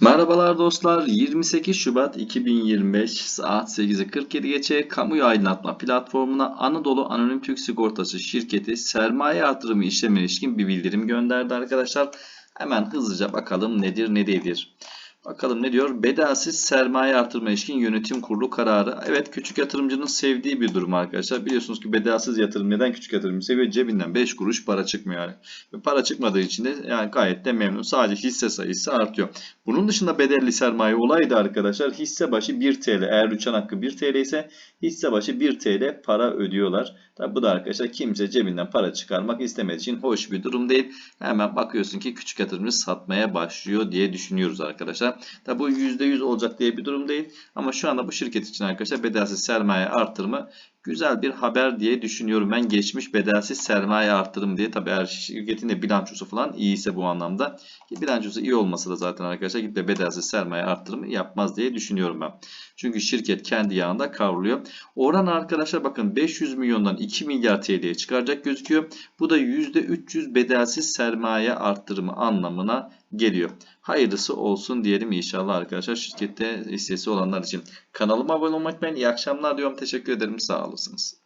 Merhabalar dostlar. 28 Şubat 2025 saat 8'i 47 geçe kamuyu aydınlatma platformuna Anadolu Anonim Türk Sigortası şirketi sermaye artırımı işlemine ilişkin bir bildirim gönderdi arkadaşlar. Hemen hızlıca bakalım nedir ne değildir. Bakalım ne diyor? Bedelsiz sermaye artırma ilişkin yönetim kurulu kararı. Evet küçük yatırımcının sevdiği bir durum arkadaşlar. Biliyorsunuz ki bedelsiz yatırım neden küçük yatırımcı seviyor? Cebinden 5 kuruş para çıkmıyor yani. Para çıkmadığı için de yani gayet de memnun. Sadece hisse sayısı artıyor. Bunun dışında bedelli sermaye olaydı arkadaşlar. Hisse başı 1 TL. Eğer uçan hakkı 1 TL ise hisse başı 1 TL para ödüyorlar. Tabi bu da arkadaşlar kimse cebinden para çıkarmak istemediği için hoş bir durum değil. Hemen bakıyorsun ki küçük yatırımcı satmaya başlıyor diye düşünüyoruz arkadaşlar. Tabi bu %100 olacak diye bir durum değil. Ama şu anda bu şirket için arkadaşlar bedelsiz sermaye artırımı güzel bir haber diye düşünüyorum. Ben geçmiş bedelsiz sermaye artırım diye tabi eğer şirketin de bilançosu falan iyiyse bu anlamda. Ki bilançosu iyi olmasa da zaten arkadaşlar gidip de bedelsiz sermaye artırımı yapmaz diye düşünüyorum ben. Çünkü şirket kendi yağında kavruluyor. Oran arkadaşlar bakın 500 milyondan 2 milyar TL'ye çıkaracak gözüküyor. Bu da %300 bedelsiz sermaye arttırımı anlamına geliyor. Hayırlısı olsun diyelim inşallah arkadaşlar şirkette hissesi olanlar için. Kanalıma abone olmayı unutmayın. İyi akşamlar diyorum. Teşekkür ederim. Sağ thousands.